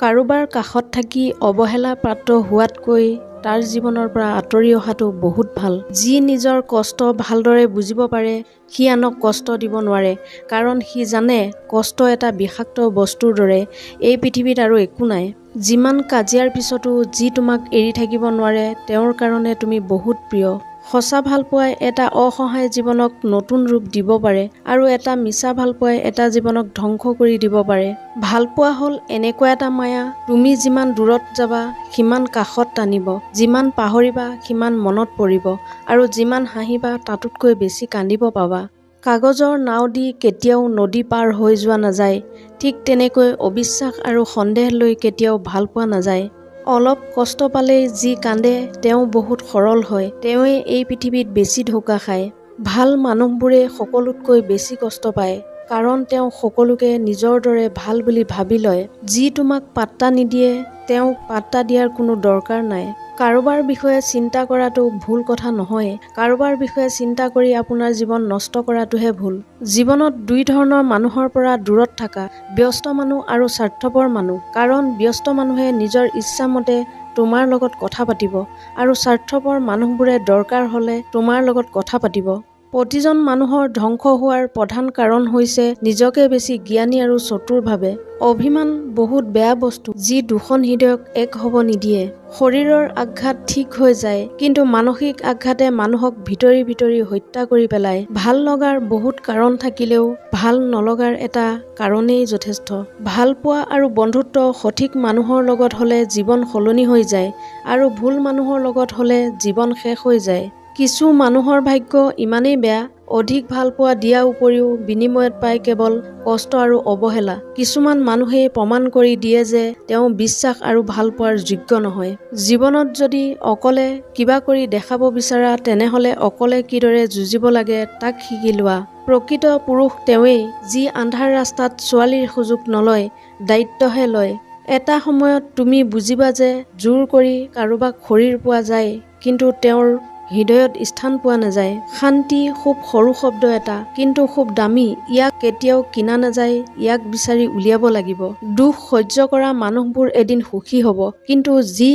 কাৰোবাৰ কাষত থাকি অৱহেলা প্ৰাপ্ত হোৱাতকৈ তাৰ জীৱনৰ পৰা আঁতৰি অহাটো বহুত ভাল। যি নিজৰ কষ্ট ভালদৰে বুজিব পাৰে সি আনক কষ্ট দিব নোৱাৰে কাৰণ সি জানে কষ্ট এটা বিষাক্ত বস্তুৰ দৰে এই পৃথিৱীত আৰু একো নাই। যিমান কাজিয়াৰ পিছতো যি তোমাক এৰি থাকিব নোৱাৰে তেওঁৰ কাৰণে তুমি বহুত প্ৰিয়। সঁচা ভালপোৱাই এটা অসহায় জীৱনক নতুন ৰূপ দিব পাৰে আৰু এটা মিছা ভালপোৱাই এটা জীৱনক ধ্বংস কৰি দিব পাৰে। ভালপোৱা হ'ল এনেকুৱা এটা মায়া তুমি যিমান দূৰত যাবা সিমান কাষত টানিব যিমান পাহৰিবা সিমান মনত পৰিব আৰু যিমান হাঁহিবা তাতোতকৈ বেছি কান্দিব পাবা। কাগজৰ নাও দি কেতিয়াও নদী পাৰ হৈ যোৱা নাযায় ঠিক তেনেকৈ অবিশ্বাস আৰু সন্দেহ লৈ কেতিয়াও ভাল পোৱা নাযায়। অলপ কষ্ট পালেই যি কান্দে তেওঁ বহুত সৰল হয়। তেওঁৱে এই পৃথিৱীত বেছি ধোকা খায়। ভাল মানুহবোৰে সকলোতকৈ বেছি কষ্ট পায়। কাৰণ তেওঁ সকলোকে নিজৰ দৰে ভাল বুলি ভাবি লয়। যি তোমাক পাত্তা নিদিয়ে তেওঁক পাত্তা দিয়াৰ কোনো দৰকাৰ নাই। কাৰোবাৰ বিষয়ে চিন্তা কৰাটো ভুল কথা নহয়। কাৰোবাৰ বিষয়ে চিন্তা কৰি আপোনাৰ জীৱন নষ্ট কৰাটোহে ভুল। জীৱনত দুই ধৰণৰ মানুহৰ পৰা দূৰত থকা ব্যস্ত মানুহ আৰু স্বাৰ্থপৰ মানুহ। কাৰণ ব্যস্ত মানুহে নিজৰ ইচ্ছামতে তোমাৰ লগত কথা পাতিব আৰু স্বাৰ্থপৰ মানুহবোৰে দৰকাৰ হ'লে তোমাৰ লগত কথা পাতিব। প্ৰতিজন মানুহৰ ধ্বংস হোৱাৰ প্ৰধান কাৰণ হৈছে নিজকে বেছি জ্ঞানী আৰু চতুৰ ভাবে। অভিমান বহুত বেয়া বস্তু যি দুখন হৃদয়ক এক হ'ব নিদিয়ে। শৰীৰৰ আঘাত ঠিক হৈ যায় কিন্তু মানসিক আঘাতে মানুহক ভিতৰি ভিতৰি হত্যা কৰি পেলায়। ভাল লগাৰ বহুত কাৰণ থাকিলেও ভাল নলগাৰ এটা কাৰণেই যথেষ্ট। ভাল পোৱা আৰু বন্ধুত্ব সঠিক মানুহৰ লগত হ'লে জীৱন সলনি হৈ যায় আৰু ভুল মানুহৰ লগত হ'লে জীৱন শেষ হৈ যায়। কিছু মানুহৰ ভাগ্য ইমানেই বেয়া অধিক ভাল পোৱা দিয়াৰ উপৰিও বিনিময়ত পায় কেৱল কষ্ট আৰু অৱহেলা। কিছুমান মানুহেই প্ৰমাণ কৰি দিয়ে যে তেওঁ বিশ্বাস আৰু ভাল পোৱাৰ যোগ্য নহয়। জীৱনত যদি অকলে কিবা কৰি দেখাব বিচাৰা তেনেহ'লে অকলে কিদৰে যুঁজিব লাগে তাক শিকি লোৱা। প্ৰকৃত পুৰুষ তেওঁৱেই যি আন্ধাৰ ৰাস্তাত ছোৱালীৰ সুযোগ নলয় দায়িত্বহে লয়। এটা সময়ত তুমি বুজিবা যে জোৰ কৰি কাৰোবাক শৰীৰ পোৱা যায় কিন্তু তেওঁৰ হৃদয়ত স্থান পোৱা নাযায়। শান্তি খুব সৰু শব্দ এটা কিন্তু খুব দামী। ইয়াক কেতিয়াও কিনা নাযায় ইয়াক বিচাৰি উলিয়াব লাগিব। দুখ সহ্য কৰা মানুহবোৰ এদিন সুখী হ'ব। কিন্তু যি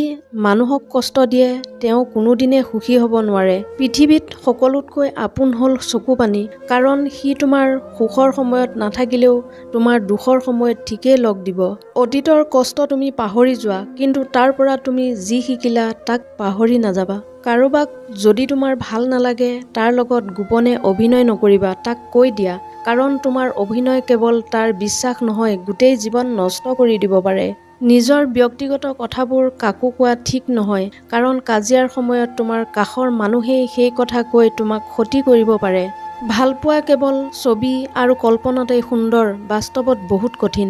মানুহক কষ্ট দিয়ে তেওঁ কোনোদিনে সুখী হ'ব নোৱাৰে। পৃথিৱীত সকলোতকৈ আপোন হ'ল চকু পানী। কাৰণ সি তোমাৰ সুখৰ সময়ত নাথাকিলেও তোমাৰ দুখৰ সময়ত ঠিকেই লগ দিব। অতীতৰ কষ্ট তুমি পাহৰি যোৱা কিন্তু তাৰ পৰা তুমি যি শিকিলা তাক পাহৰি নাযাবা। কাৰোবাক যদি তোমাৰ ভাল নালাগে তাৰ লগত গোপনে অভিনয় নকৰিবা তাক কৈ দিয়া। কাৰণ তোমাৰ অভিনয় কেৱল তাৰ বিশ্বাস নহয় গোটেই জীৱন নষ্ট কৰি দিব পাৰে। নিজৰ ব্যক্তিগত কথাবোৰ কাকো কোৱা ঠিক নহয় কাৰণ কাজিয়াৰ সময়ত তোমাৰ কাষৰ মানুহেই সেই কথা কৈ তোমাক ক্ষতি কৰিব পাৰে। ভালপোৱা কেৱল ছবি আৰু কল্পনাতেই সুন্দৰ বাস্তৱত বহুত কঠিন।